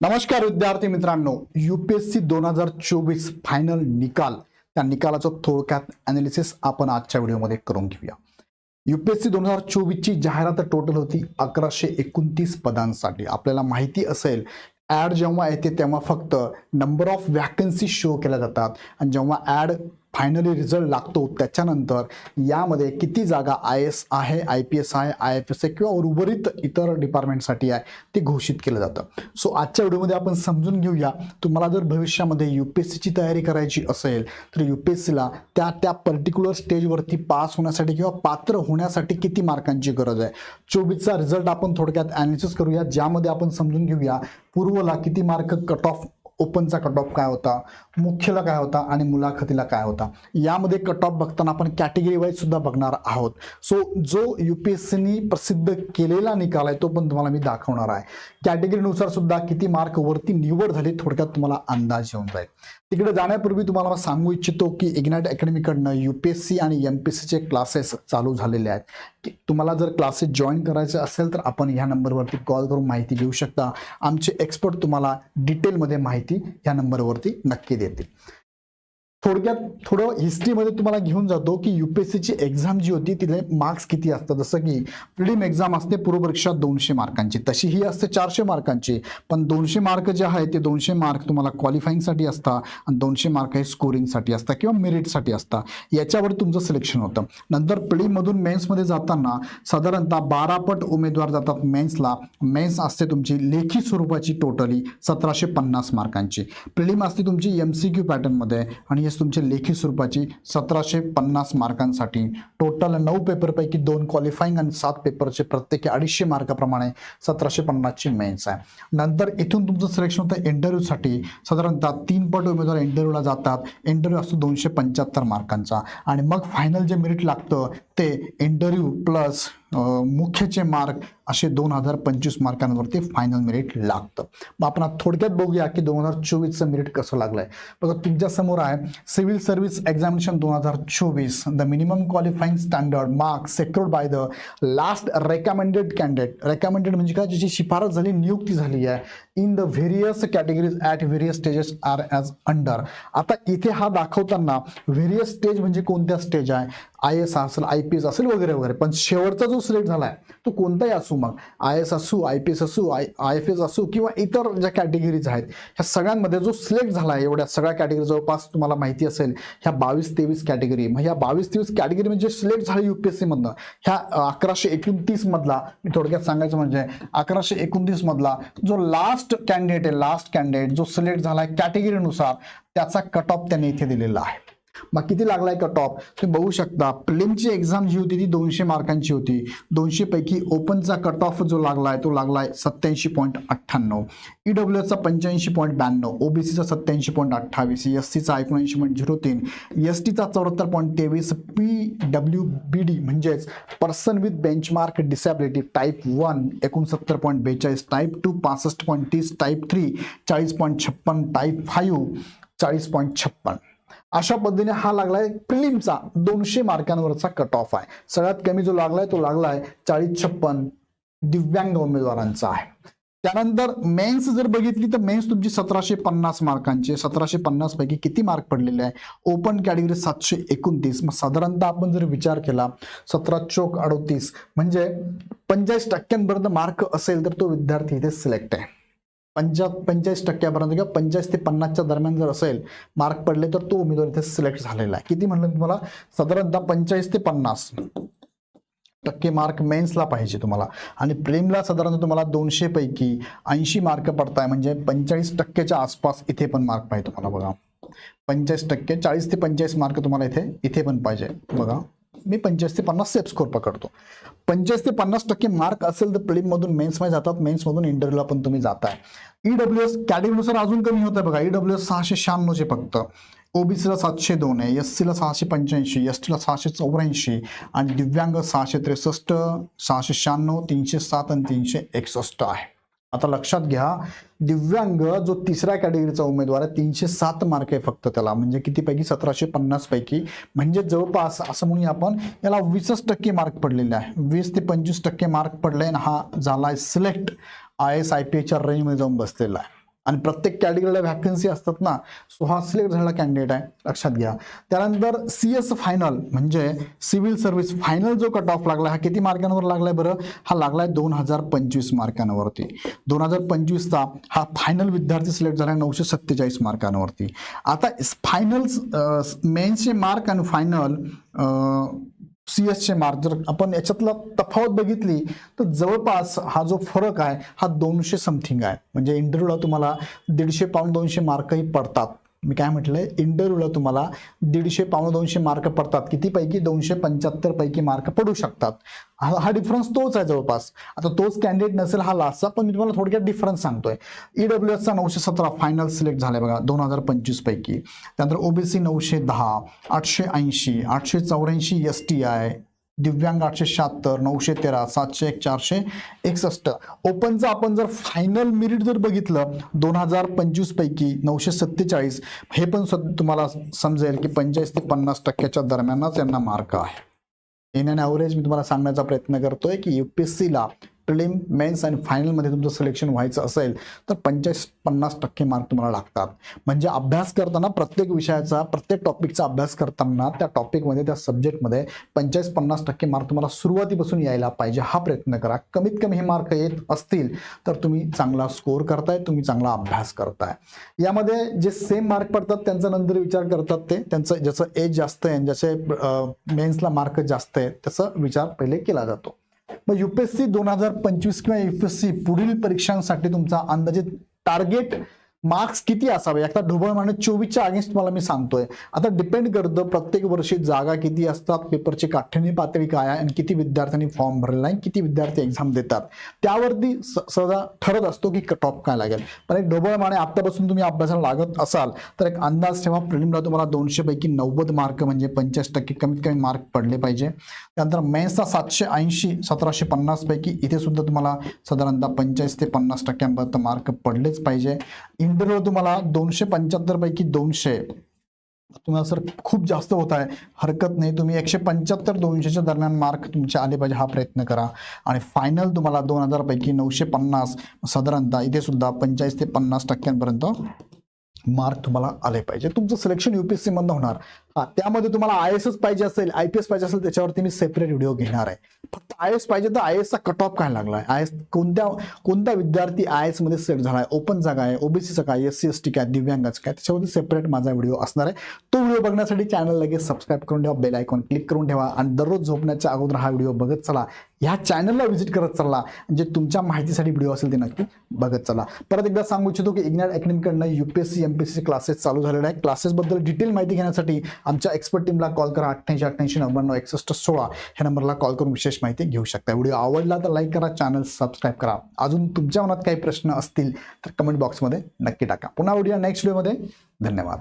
नमस्कार विद्यार्थी मित्रांनो युपीएससी दोन हजार चोवीस फायनल निकाल. त्या निकालाचं थोडक्यात अनालिसिस आपण आजच्या व्हिडिओमध्ये करून घेऊया. युपीएससी दोन हजार चोवीसची जाहिरात टोटल होती अकराशे एकोणतीस पदांसाठी. आपल्याला माहिती असेल ॲड जेव्हा येते तेव्हा फक्त नंबर ऑफ वॅकन्सी शो केल्या जातात. आणि जेव्हा ॲड फायनली रिझल्ट लागतो त्याच्यानंतर यामध्ये किती जागा आय एस आहे आय पी एस आहे आय एफ एस आहे किंवा उर्वरित इतर डिपार्टमेंटसाठी आहे ते घोषित केलं जातं. सो आजच्या व्हिडिओमध्ये आपण समजून घेऊया तुम्हाला जर भविष्यामध्ये यू पी एस सीची तयारी करायची असेल तर यू पी एस सीला त्या त्या पर्टिक्युलर स्टेजवरती पास होण्यासाठी किंवा पात्र होण्यासाठी किती मार्कांची गरज आहे? चोवीसचा रिझल्ट आपण थोडक्यात ॲनालिसिस करूया ज्यामध्ये आपण समजून घेऊया पूर्वला किती मार्क कट ऑफ ओपनचा कट ऑफ काय होता? मुख्यला काय होता? आणि मुलाखतीला काय होता? यामध्ये कट ऑफ बघताना आपण कॅटेगरी वाईज सुद्धा बघणार आहोत. सो जो यू पी एस सीनी प्रसिद्ध केलेला निकाल आहे तो पण तुम्हाला मी दाखवणार आहे. कॅटेगरीनुसार सुद्धा किती मार्क वरती निवड झाली थोडक्यात तुम्हाला अंदाज येऊन जाईल. तिकडे जाण्यापूर्वी तुम्हाला सांगू इच्छितो की इग्नाइट अकॅडमीकडनं यू पी एस सी आणि एम पी एस सीचे क्लासेस चालू झालेले आहेत. की तुम्हाला जर क्लासेस जॉईन करायचे असेल तर आपण ह्या नंबरवरती कॉल करून माहिती घेऊ शकता. आमचे एक्सपर्ट तुम्हाला डिटेलमध्ये माहिती ह्या नंबरवरती नक्की देतील. थोडक्यात थोडं हिस्ट्रीमध्ये तुम्हाला घेऊन जातो की यू पी एस सीची एक्झाम जी होती तिथे मार्क्स किती असतात? जसं की प्रिलिम एक्झाम असते पूर्वपरीक्षा दोनशे मार्कांची. तशी ही असते चारशे मार्कांची. पण दोनशे मार्क जे आहे ते दोनशे मार्क तुम्हाला क्वालिफाईंगसाठी असतात आणि दोनशे मार्क हे स्कोरिंगसाठी असतात किंवा मेरिटसाठी असतात याच्यावर तुमचं सिलेक्शन होतं. नंतर प्रिलिममधून मेन्समध्ये जाताना साधारणतः बारा पट उमेदवार जातात मेन्सला मेन्स असते तुमची लेखी स्वरूपाची टोटली सतराशे पन्नास मार्कांची. प्रिलिम असते तुमची एम सी क्यू पॅटर्नमध्ये आणि हेच तुमची लेखी स्वरूपाची सतराशे पन्नास मार्कांसाठी टोटल नऊ पेपरपैकी दोन क्वालिफाईंग आणि सात पेपरचे प्रत्येकी अडीचशे मार्काप्रमाणे सतराशे पन्नासची मेन्स आहे. नंतर इथून तुमचं सिलेक्शन होतं इंटरव्ह्यूसाठी साधारणतः तीन पट उमेदवार इंटरव्ह्यूला जातात. इंटरव्ह्यू असतो दोनशे पंच्याहत्तर मार्कांचा. आणि मग फायनल जे मेरिट लागतं ते इंटरव्ह्यू प्लस मुख्यचे मार्क असे दोन हजार पंचवीस मार्कांवरती फायनल मेरिट लागतं. मग आपण थोडक्यात बघूया की दोन हजार चोवीसचं मेरिट कसं लागलं आहे बघा तुमच्यासमोर आहे सिव्हिल सर्व्हिस एक्झामिनेशन दोन हजार चोवीस the minimum qualifying standard marks secured by the last recommended candidate recommended म्हणजे काय? ज्याची शिफारस झाली नियुक्ती झाली आहे. In the various categories at various stages are as under आता इथे हा दाखवताना व्हेरियस स्टेज म्हणजे कोणत्या स्टेज आहे? आय एस असेल आय पी एस असेल वगैरे वगैरे. पण शेवटचा जो सिलेक्ट झाला आहे तो कोणताही असू मग. आय एस असू आय पी एस असू आय आय एफ एस असू किंवा इतर ज्या कॅटेगरीज आहेत ह्या सगळ्यांमध्ये जो सिलेक्ट झाला आहे एवढ्या सगळ्या कॅटेगरी जवळपास तुम्हाला माहिती असेल ह्या बावीस तेवीस कॅटेगरी मग ह्या बावीस तेवीस कॅटेगरी म्हणजे सिलेक्ट झाले युपीएससी मधनं. ह्या अकराशे एकोणतीसमधला मी थोडक्यात सांगायचं म्हणजे अकराशे एकोणतीसमधला जो लास्ट कॅन्डिडेट आहे लास्ट कॅन्डिडेट जो सिलेक्ट झाला आहे कॅटेगरीनुसार त्याचा कट ऑफ त्याने इथे दिलेला आहे. मग किती लागलाय कट ऑफ तुम्ही बघू शकता प्रिलिमची एक्झाम जी होती ती दोनशे मार्कांची होती. दोनशे पैकी ओपनचा कट ऑफ जो लागलाय तो लागलाय सत्याऐंशी पॉईंट अठ्ठ्याण्णव. ई एसचा पंच्याऐंशी पॉईंट ब्याण्णव. ओबीसीचा सत्याऐंशी पॉईंट अठ्ठावीस. एस सीचा एकोणऐंशी पॉईंट झिरो तीन. एस टीचा चौऱ्याहत्तर पॉईंट तेवीस. पी डब्ल्यू बी डी म्हणजेच person with benchmark disability type one एकोणसत्तर पॉईंट बेचाळीस. टाईप टू पासष्ट पॉईंट तीस. टाईप थ्री चाळीस पॉईंट छप्पन. टाईप फाईव्ह चाळीस पॉईंट छप्पन. अशा पद्धतीने हा लागलाय प्रिलिमचा दोनशे मार्कांवरचा कट ऑफ आहे. सगळ्यात कमी जो लागलाय तो लागलाय चाळीस छप्पन दिव्यांग उमेदवारांचा आहे. त्यानंतर मेन्स जर बघितली तर मेन्स तुमची सतराशे पन्नास मार्कांचे सतराशे पन्नास पैकी किती मार्क पडलेले आहे? ओपन कॅटेगरी सातशे एकोणतीस. मग साधारणतः आपण जर विचार केला सतरा चोक अडोतीस म्हणजे पंचेचाळीस टक्क्यांपर्यंत मार्क असेल तर तो विद्यार्थी इथे सिलेक्ट आहे. पंचा पंचेचाळीस टक्क्यापर्यंत किंवा पंचेचाळीस ते पन्नासच्या दरम्यान जर असेल मार्क पडले तर तो उमेदवार इथे सिलेक्ट झालेला आहे. किती म्हणलं तुम्हाला? साधारणतः पंचेचाळीस ते पन्नास टक्के मार्क मेन्सला पाहिजे तुम्हाला. आणि प्रेमला साधारणतः तुम्हाला दोनशे पैकी ऐंशी मार्क पडताय. म्हणजे पंचेचाळीस टक्क्याच्या आसपास इथे पण मार्क पाहिजे तुम्हाला बघा. पंचेचाळीस टक्के चाळीस ते पंचेचाळीस मार्क तुम्हाला इथे इथे पण पाहिजे बघा. मी पंचेचाळीस ते पन्नास सेफ स्कोर पकडतो. पंचेचाळीस ते पन्नास टक्के मार्क असेल तर प्रिलिममधून मेन्समध्ये जातात मेन्समधून इंटरव्ह्यूला पण तुम्ही जाताय. ईडब्ल्यू एस कॅटेगरीनुसार अजून कमी होत आहे बघा ईडब्ल्यू एस सहाशे शहाण्णवचे फक्त. ओबीसीला सातशे दोन आहे एस सीला सहाशे पंच्याऐंशी एस टीला सहाशे चौऱ्याऐंशी आणि दिव्यांग सहाशे त्रेसष्ट सहाशे शहाण्णव तीनशे सात आणि तीनशे एकसष्ट आहे. आता लक्षात घ्या दिव्यांग जो तिसऱ्या कॅटेगरीचा उमेदवार आहे तीनशे सात मार्क आहे फक्त त्याला. म्हणजे कितीपैकी? सतराशे पन्नास पैकी. म्हणजे जवळपास असं म्हणूया आपण याला वीसच टक्के मार्क पडलेले आहे. वीस ते पंचवीस टक्के मार्क पडले आणि हा आहे select I S I P एच्या रेंजमध्ये जाऊन बसलेला आहे. आणि प्रत्येक कॅटेगरीला व्हॅकन्सी असतात ना सो हा सिलेक्ट झालेला कॅन्डिडेट आहे. लक्षात घ्या. त्यानंतर सी एस फायनल म्हणजे सिव्हिल सर्व्हिस फायनल जो कट ऑफ लागला हा किती मार्कांवर लागलाय बरं? हा लागलाय दोन हजार पंचवीस मार्कांवरती. दोन हजार पंचवीसचा हा फायनल विद्यार्थी सिलेक्ट झाला नऊशे सत्तेचाळीस मार्कांवरती. आता फायनल मेन्सचे मार्क आणि फायनल सी एसचे मार्क जर आपण याच्यातला तफावत बघितली तर जवळपास हा जो फरक आहे हा दोनशे समथिंग आहे. म्हणजे इंटरव्ह्यूला तुम्हाला दीडशे पाऊन दोनशे मार्कही पडतात. मी काय म्हटलंय? इंटरव्ह्यूला तुम्हाला दीडशे पावणे दोनशे मार्क पडतात. कितीपैकी? दोनशे पंच्याहत्तर पैकी मार्क पडू शकतात. हा हा डिफरन्स तोच आहे जवळपास. आता तोच कॅन्डिडेट नसेल हा लास्टचा पण मी तुम्हाला थोडक्यात डिफरन्स सांगतोय. ईडब्ल्यू एसचा नऊशे सतरा फायनल सिलेक्ट झाले बघा दोन हजार पंचवीस पैकी. त्यानंतर ओबीसी नऊशे दहा आठशे ऐंशी आठशे चौऱ्याऐंशी एस टी आय दिव्यांग आठशे शहात्तर नऊशे तेरा सातशे एक चारशे एकसष्ट. ओपनचं आपण जर फायनल मेरिट जर बघितलं दोन हजार पंचवीस पैकी नऊशे सत्तेचाळीस हे पण सध्या तुम्हाला समजेल की पंचेचाळीस ते पन्नास टक्क्याच्या दरम्यानच यांना मार्क आहे. इन अँड ॲव्हरेज मी तुम्हाला सांगण्याचा प्रयत्न करतोय की यू पी एस सीला प्रिलिम मेन्स आणि फायनलमध्ये तुमचं सिलेक्शन व्हायचं असेल तर पंचेचाळीस पन्नास टक्के मार्क तुम्हाला लागतात. म्हणजे अभ्यास करताना प्रत्येक विषयाचा प्रत्येक टॉपिकचा अभ्यास करताना त्या टॉपिकमध्ये त्या सब्जेक्टमध्ये पंचेचाळीस पन्नास टक्के मार्क तुम्हाला सुरुवातीपासून यायला पाहिजे. हा प्रयत्न करा. कमीत कमी हे मार्क येत असतील तर तुम्ही चांगला स्कोअर करताय तुम्ही चांगला अभ्यास करताय. यामध्ये जे सेम मार्क पडतात त्यांचा नंतर विचार करतात ते. त्यांचं ज्याचं एज जास्त आहे आणि ज्याचे मेन्सला मार्क जास्त आहे त्याचा विचार पहिले केला जातो. मग यू पी एस सी दोन हजार पंचवीस किंवा यू पी एस सी पुढील परीक्षांसाठी तुमचा अंदाजित टार्गेट मार्क्स किती असावे? आता ढोबळ मानत चोवीसच्या अगेन्स्ट मला मी सांगतोय. आता डिपेंड करतं प्रत्येक वर्षी जागा किती असतात पेपरची काठिण्य पातळी काय आहे आणि किती विद्यार्थ्यांनी फॉर्म भरलेला आहे किती विद्यार्थी एक्झाम देतात. त्यावरती स- ठरत असतो की कट ऑफ काय लागेल. पण एक ढोबळ माने आतापासून तुम्ही अभ्यासाला लागत असाल तर एक अंदाज ठेवा. प्रिलिमला तुम्हाला दोनशे पैकी नव्वद मार्क म्हणजे पंचेचाळीस टक्के कमीत कमी मार्क पडले पाहिजे. त्यानंतर मेन्सचा सातशे ऐंशी सतराशे पन्नास पैकी इथे सुद्धा तुम्हाला साधारणतः पंचेचाळीस ते पन्नास टक्क्यांपर्यंत मार्क पडलेच पाहिजे. इंटरव्ह्यू तुम्हाला दोनशे पंच्याहत्तर पैकी दोनशे. तुम्हाला सर खूप जास्त होत आहे. हरकत नाही. तुम्ही एकशे पंच्याहत्तर दोनशेच्या दरम्यान मार्क तुमचे आले पाहिजे हा प्रयत्न करा. आणि फायनल तुम्हाला दोन हजारपैकी नऊशे पन्नास साधारणतः इथे सुद्धा पंचेचाळीस ते पन्नास टक्क्यांपर्यंत मार्क तुम्हाला आले पाहिजे. तुमचं सिलेक्शन युपीएससी मधनं होणार. हा त्यामध्ये तुम्हाला आय एस एस पाहिजे असेल आय पी एस पाहिजे असेल त्याच्यावरती मी सेपरेट व्हिडिओ घेणार आहे. फक्त आय एस पाहिजे तर आय एसचा कट ऑफ काय लागला आहे आय एस कोणत्या कोणता विद्यार्थी आय एसमध्ये सेट झाला आहे ओपन जागा आहे ओबीसीचा काय एस सी एस टी काय दिव्यांगाचं काय त्याच्यावरती सेपरेट माझा व्हिडिओ असणार आहे. तो व्हिडिओ बघण्यासाठी चॅनल लगेच सबस्क्राईब करून ठेवा बेल आयकॉन क्लिक करून ठेवा आणि दररोज झोपण्याच्या अगोदर हा व्हिडिओ बघत चला. ह्या चॅनलला व्हिजिट करत चला. जे तुमच्या माहितीसाठी व्हिडिओ असेल ते नक्की बघत चला. परत एकदा सांगू इच्छितो की इग्नॅट अकॅडमीकडनं युपीएससी एमपीएससी क्लासेस चालू झालेले आहे क्लासेसबद्दल डिटेल माहिती घेण्यासाठी आमच्या एक्सपर्ट टीमला कॉल करा. अठ्ठ्याऐंशी अठ्ठ्याऐंशी नव्याण्णव एकसष्ट सोळा ह्या नंबरला कॉल करून विशेष माहिती घेऊ शकता. व्हिडिओ आवडला तर लाईक करा चॅनल सबस्क्राईब करा. अजून तुमच्या मनात काही प्रश्न असतील तर कमेंट बॉक्समध्ये नक्की टाका. पुन्हा व्हिडिओ नेक्स्ट व्हिडिओमध्ये धन्यवाद.